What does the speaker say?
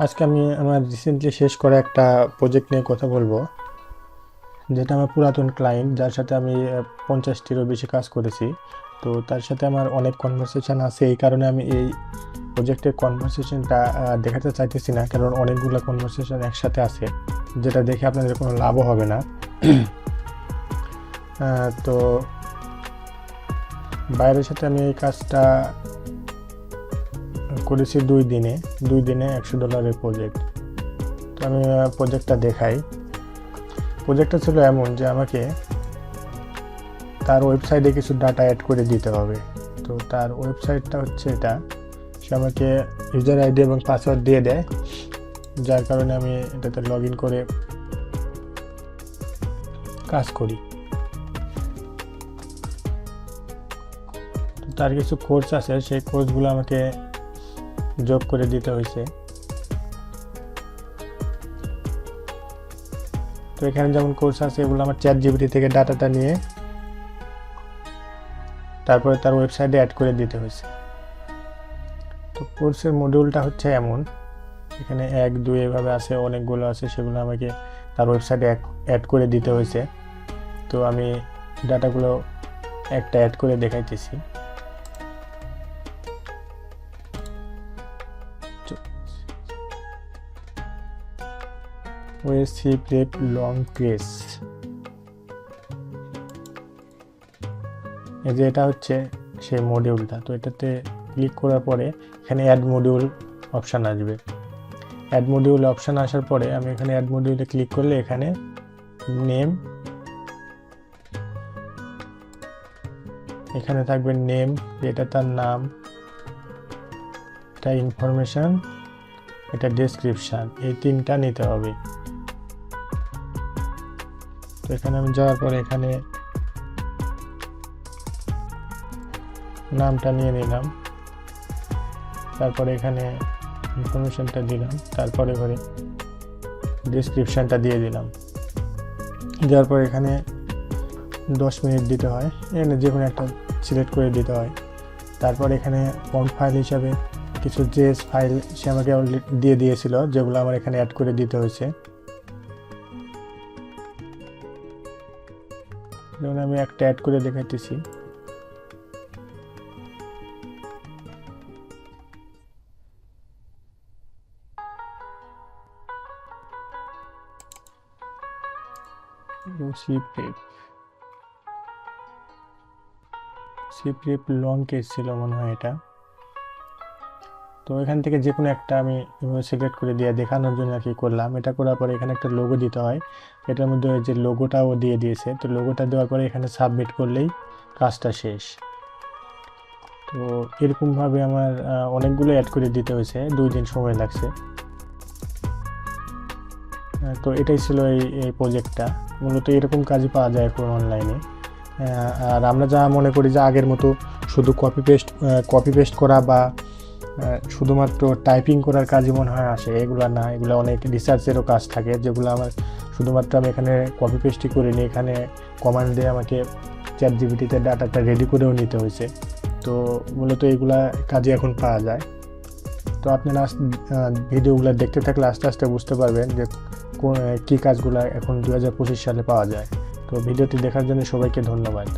আজকে আমি আমার রিসেন্টলি শেষ করা একটা প্রজেক্ট নিয়ে কথা বলব, যেটা আমার পুরাতন ক্লায়েন্ট যার সাথে আমি পঞ্চাশটিরও বেশি কাজ করেছি। তো তার সাথে আমার অনেক কনভারসেশন আছে, এই কারণে আমি এই প্রজেক্টের কনভারসেশনটা দেখাতে চাইতেছি না, কারণ অনেকগুলো কনভারসেশন একসাথে আছে, যেটা দেখে আপনাদের কোনো লাভও হবে না। তো বাইরের সাথে আমি এই কাজটা করেছি দুই দিনে। দুই দিনে একশো ডলারের প্রজেক্ট তো আমি প্রজেক্টটা দেখাই। প্রজেক্টটা ছিল এমন যে আমাকে তার ওয়েবসাইটে কিছু ডাটা অ্যাড করে দিতে হবে। তো তার ওয়েবসাইটটা হচ্ছে এটা। সে আমাকে ইউজার আইডি এবং পাসওয়ার্ড দিয়ে দেয়। যার কারণে আমি এটাতে লগ ইন করে কাজ করি। তার কিছু কোর্স আছে। সেই কোর্সগুলো আমাকে যোগ করে দিতে হয়েছে তো এখানে যেমন কোর্স আছে, এগুলো আমার চ্যাট জিবিটি থেকে ডাটাটা নিয়ে তারপরে তার ওয়েবসাইটে অ্যাড করে দিতে হয়েছে তো কোর্সের মডিউলটা হচ্ছে এমন। এখানে এক, দুই এভাবে আছে, অনেকগুলো আছে, সেগুলো আমাকে তার ওয়েবসাইটে অ্যাড করে দিতে হয়েছে তো আমি ডাটাগুলো একটা অ্যাড করে দেখাইতেছি। ওয়েসি প্লেট লং কেস এই যে এটা হচ্ছে সেই মডিউলটা তো এটাতে ক্লিক করার পরে এখানে অ্যাড মডিউল অপশান আসবে। অ্যাড মডিউল অপশান আসার পরে আমি এখানে অ্যাড মডিউলে ক্লিক করলে এখানে নেম এখানে থাকবে নেম এটা তার নাম, এটা ইনফরমেশন এটা ডেসক্রিপশান এই তিনটা নিতে হবে। তো এখানে আমি যাওয়ার পরে এখানে নামটা নিয়ে নিলাম। তারপরে এখানে ইনফরমেশনটা দিলাম। তারপরে ঘরে ডিসক্রিপশানটা দিয়ে দিলাম। দেওয়ার পর এখানে দশ মিনিট দিতে হয়। এখানে যে কোনো একটা সিলেক্ট করে দিতে হয়। তারপর এখানে ফর্ম ফাইল হিসাবে কিছু জেস ফাইল সে আমাকে দিয়ে দিয়েছিল, যেগুলো আমার এখানে অ্যাড করে দিতে হয়েছে। যেমন আমি একটা অ্যাড করে দেখাইতেছি। সিপ্রিপ সিপ্রিপ লং কেস ছিল মনে হয় এটা। তো এখান থেকে যে কোনো একটা আমি সিলেক্ট করে দিয়ে দেখানোর জন্য আর কি করলাম। এটা করার পরে এখানে একটা লোগো দিতে হয়। এটার মধ্যে যে লোগোটাও দিয়ে দিয়েছে। তো লোগোটা দেওয়ার পরে এখানে সাবমিট করলেই কাজটা শেষ। তো এরকমভাবে আমার অনেকগুলো অ্যাড করে দিতে হয়েছে। দুই দিন সময় লাগছে। তো এটাই ছিল এই এই প্রজেক্টটা মূলত এরকম কাজই পাওয়া যায় এখন অনলাইনে আর আমরা যা মনে করি যে আগের মতো শুধু কপি পেস্ট কপি পেস্ট করা বা শুধুমাত্র টাইপিং করার কাজই মনে হয় আসে, এগুলো না, এগুলো অনেক রিসার্চেরও কাজ থাকে, যেগুলো আমার শুধুমাত্র আমি এখানে কপি পেস্টই করিনি, এখানে কমান্ড দিয়ে আমাকে চ্যাট জিবিটিতে ডাটাটা রেডি করেও নিতে হয়েছে। তো মূলত এগুলা কাজে এখন পাওয়া যায়। তো আপনারা ভিডিওগুলো দেখতে থাকলে আস্তে আস্তে বুঝতে পারবেন যে কী কাজগুলো এখন দু হাজার পঁচিশ সালে পাওয়া যায়। তো ভিডিওটি দেখার জন্য সবাইকে ধন্যবাদ।